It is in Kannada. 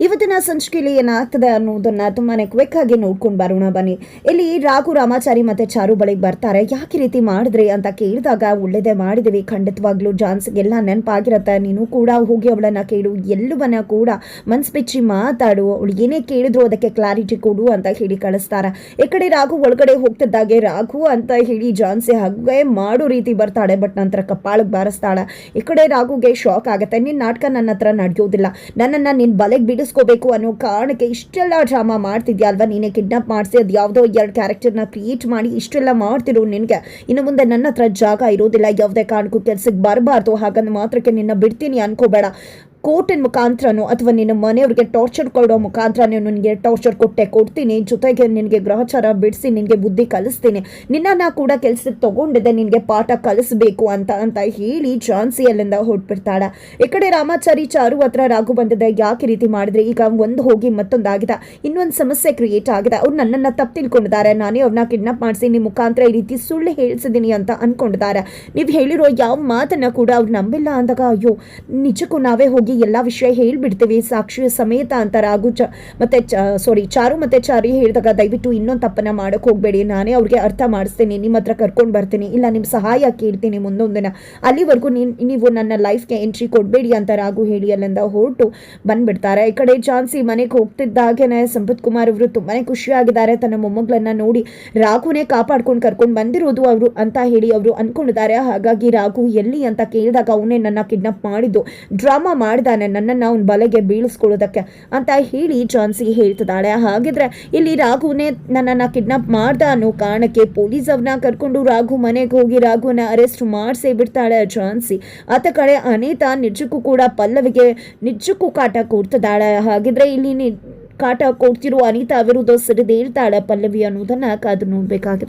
ಇವತ್ತಿನ ಸಂಚಿಕೆಯಲ್ಲಿ ಏನಾಗ್ತದೆ ಅನ್ನೋದನ್ನ ತುಂಬಾನೇ ಕ್ವಿಕ್ ಆಗಿ ನೋಡ್ಕೊಂಡು ಬರೋಣ ಬನ್ನಿ. ಇಲ್ಲಿ ರಾಘು, ರಾಮಾಚಾರಿ ಮತ್ತೆ ಚಾರು ಬಳಿಗೆ ಬರ್ತಾರೆ. ಯಾಕೆ ರೀತಿ ಮಾಡಿದ್ರಿ ಅಂತ ಕೇಳಿದಾಗ, ಒಳ್ಳೇದೇ ಮಾಡಿದೀವಿ. ಖಂಡಿತವಾಗ್ಲೂ ಜಾನ್ಸ್ಗೆಲ್ಲ ನೆನಪಾಗಿರತ್ತೆ. ನೀನು ಕೂಡ ಹೋಗಿ ಅವಳನ್ನ ಕೇಳು. ಎಲ್ಲವನ್ನ ಕೂಡ ಮನ್ಸ್ ಬಿಚ್ಚಿ ಮಾತಾಡು. ಅವಳು ಏನೇ ಕೇಳಿದ್ರು ಅದಕ್ಕೆ ಕ್ಲಾರಿಟಿ ಕೊಡು ಅಂತ ಹೇಳಿ ಕಳಿಸ್ತಾರೆ. ಈ ಕಡೆ ರಾಘು ಒಳಗಡೆ ಹೋಗ್ತಿದ್ದಾಗೆ ರಾಘು ಅಂತ ಹೇಳಿ ಜಾನ್ಸಿ ಹಾಗೆ ಮಾಡೋ ರೀತಿ ಬರ್ತಾಳೆ, ಬಟ್ ನಂತರ ಕಪ್ಪಾಳಕ್ಕೆ ಬಾರಿಸ್ತಾಳ. ಈ ಕಡೆ ರಾಘುಗೆ ಶಾಕ್ ಆಗುತ್ತೆ. ನಿನ್ನ ನಾಟಕ ನನ್ನ ಹತ್ರ ನಡೆಯೋದಿಲ್ಲ. ನನ್ನನ್ನು ನಿನ್ನ ಬಲೆಗೆ ಬಿಡಿಸ್ಕೋಬೇಕು ಅನ್ನೋ ಕಾರಣಕ್ಕೆ ಇಷ್ಟೆಲ್ಲ ಡ್ರಾಮಾ ಮಾಡ್ತಿದ್ಯಾ ಅಲ್ವಾ? ನೀನೇ ಕಿಡ್ನಾಪ್ ಮಾಡಿಸಿ ಅದು ಯಾವುದೋ ಎರಡು ಕ್ಯಾರೆಕ್ಟರ್ನ ಕ್ರಿಯೇಟ್ ಮಾಡಿ ಇಷ್ಟೆಲ್ಲ ಮಾಡ್ತಿರೋ ನಿನಗೆ. ಇನ್ನು ಮುಂದೆ ನನ್ನ ಹತ್ರ ಜಾಗ ಇರೋದಿಲ್ಲ. ಯಾವುದೇ ಕಾರಣಕ್ಕೂ ಕೆಲಸಕ್ಕೆ ಬರಬಾರ್ದು. ಹಾಗಂದು ಮಾತ್ರಕ್ಕೆ ನಿನ್ನ ಬಿಡ್ತೀನಿ ಅನ್ಕೋಬೇಡ. ಕೋರ್ಟಿನ ಮುಖಾಂತರನೋ ಅಥವಾ ನಿನ್ನ ಮನೆಯವ್ರಿಗೆ ಟಾರ್ಚರ್ ಕೊಡೋ ಮುಖಾಂತರನೇ ನಿನಗೆ ಟಾರ್ಚರ್ ಕೊಟ್ಟೆ ಕೊಡ್ತೀನಿ. ಜೊತೆಗೆ ನಿನಗೆ ಗ್ರಹಚಾರ ಬಿಡಿಸಿ, ನಿನಗೆ ಬುದ್ಧಿ ಕಲಿಸ್ತೀನಿ. ನಿನ್ನನ್ನು ಕೂಡ ಕೆಲಸಕ್ಕೆ ತಗೊಂಡಿದ್ದೆ, ನಿನಗೆ ಪಾಠ ಕಲಿಸ್ಬೇಕು ಅಂತ ಅಂತ ಹೇಳಿ ಝಾನ್ಸಿ ಅಲ್ಲಿಂದ ಹೊರಟ್ಬಿಡ್ತಾಳೆ. ಈ ಕಡೆ ರಾಮಾಚಾರಿ ಚಾರು ಹತ್ರ ರಾಘು ಬಂದಿದೆ. ಯಾಕೆ ರೀತಿ ಮಾಡಿದ್ರೆ? ಈಗ ಒಂದು ಹೋಗಿ ಮತ್ತೊಂದಾಗಿದೆ. ಇನ್ನೊಂದು ಸಮಸ್ಯೆ ಕ್ರಿಯೇಟ್ ಆಗಿದೆ. ಅವ್ರು ನನ್ನನ್ನು ತಪ್ಪು ತಿಳ್ಕೊಂಡಿದ್ದಾರೆ. ನಾನೇ ಅವ್ರನ್ನ ಕಿಡ್ನಾಪ್ ಮಾಡಿಸಿ ನಿಮ್ಮ ಮುಖಾಂತರ ಈ ರೀತಿ ಸುಳ್ಳು ಹೇಳಿಸಿದ್ದೀನಿ ಅಂತ ಅಂದ್ಕೊಂಡಿದ್ದಾರೆ ನೀವು ಹೇಳಿರೋ ಯಾವ ಮಾತನ್ನ ಕೂಡ ಅವ್ರು ನಂಬಿಲ್ಲ ಅಂದಾಗ, ಅಯ್ಯೋ, ನಿಜಕ್ಕೂ ನಾವೇ ಹೋಗಿ ಎಲ್ಲ ವಿಷಯ ಹೇಳಿಬಿಡ್ತೀವಿ. ಸಾಕ್ಷಿ ಸಮೇತ ಅಂತ ರಾಘು ಚ ಮತ್ತೆ ಸಾರಿ ಚಾರು ಮತ್ತೆ ಚಾರಿ ಹೇಳಿದಾಗ ದಯವಿಟ್ಟು ಇನ್ನೊಂದು ತಪ್ಪನ್ನ ಮಾಡೋಕೆ ಹೋಗಬೇಡಿ. ನಾನೇ ಅವ್ರಿಗೆ ಅರ್ಥ ಮಾಡಿಸ್ತೀನಿ. ನಿಮ್ಮ ಹತ್ರ ಕರ್ಕೊಂಡು ಬರ್ತೀನಿ. ಇಲ್ಲ ನಿಮ್ಮ ಸಹಾಯ ಕೇಳ್ತೀನಿ ಮುಂದೊಂದು ದಿನ ಅಲ್ಲಿವರೆಗೂ ನೀನು, ನೀವು ನನ್ನ ಲೈಫ್ಗೆ ಎಂಟ್ರಿ ಕೊಡಬೇಡಿ ಅಂತ ರಾಘು ಹೇಳಿ ಅಲ್ಲಿಂದ ಹೊರಟು ಬಂದ್ಬಿಡ್ತಾರೆ. ಈ ಕಡೆ ಚಾನ್ಸಿ ಮನೆಗೆ ಹೋಗ್ತಿದ್ದಾಗೇನೆ ಸಂಪತ್ ಕುಮಾರ್ ಅವರು ತುಂಬಾನೇ ಖುಷಿಯಾಗಿದ್ದಾರೆ. ತನ್ನ ಮೊಮ್ಮಗಳನ್ನ ನೋಡಿ ರಾಘುನೇ ಕಾಪಾಡ್ಕೊಂಡು ಕರ್ಕೊಂಡು ಬಂದಿರೋದು ಅವರು ಅಂತ ಹೇಳಿ ಅವರು ಅಂದ್ಕೊಂಡಿದ್ದಾರೆ ಹಾಗಾಗಿ ರಾಘು ಎಲ್ಲಿ ಅಂತ ಕೇಳಿದಾಗ ಅವನೇ ನನ್ನ ಕಿಡ್ನಾಪ್ ಮಾಡಿದ್ದು. ಡ್ರಾಮಾ ಮಾಡಿದಾನೆ ನನ್ನನ್ನು ಅವನ ಬಲೆಗೆ ಬೀಳಿಸ್ಕೊಳ್ಳೋದಕ್ಕೆ ಅಂತ ಹೇಳಿ ಜಾನ್ಸಿ ಹೇಳ್ತಿದ್ದಾಳೆ. ಹಾಗಿದ್ರೆ ಇಲ್ಲಿ ರಾಘುನೇ ನನ್ನನ್ನು ಕಿಡ್ನಾಪ್ ಮಾಡ್ದ ಅನ್ನೋ ಕಾರಣಕ್ಕೆ ಪೊಲೀಸ್ ಅವನ್ನ ಕರ್ಕೊಂಡು ರಾಘು ಮನೆಗೆ ಹೋಗಿ ರಾಘುನ ಅರೆಸ್ಟ್ ಮಾಡಿಸಿ ಬಿಡ್ತಾಳೆ ಜಾನ್ಸಿ ಆತ ಕಡೆ ಅನಿತಾ ನಿಜಕ್ಕೂ ಕೂಡ ಪಲ್ಲವಿಗೆ ನಿಜಕ್ಕೂ ಕಾಟ ಕೊಡ್ತಿದ್ದಾಳೆ. ಹಾಗಿದ್ರೆ ಇಲ್ಲಿ ಕಾಟ ಕೊಡ್ತಿರೋ ಅನಿತಾ ವಿರುದ್ಧ ಸಿಡಿದೇಳ್ತಾಳೆ ಪಲ್ಲವಿ ಅನ್ನೋದನ್ನ ಕಾದು ನೋಡ್ಬೇಕಾಗುತ್ತೆ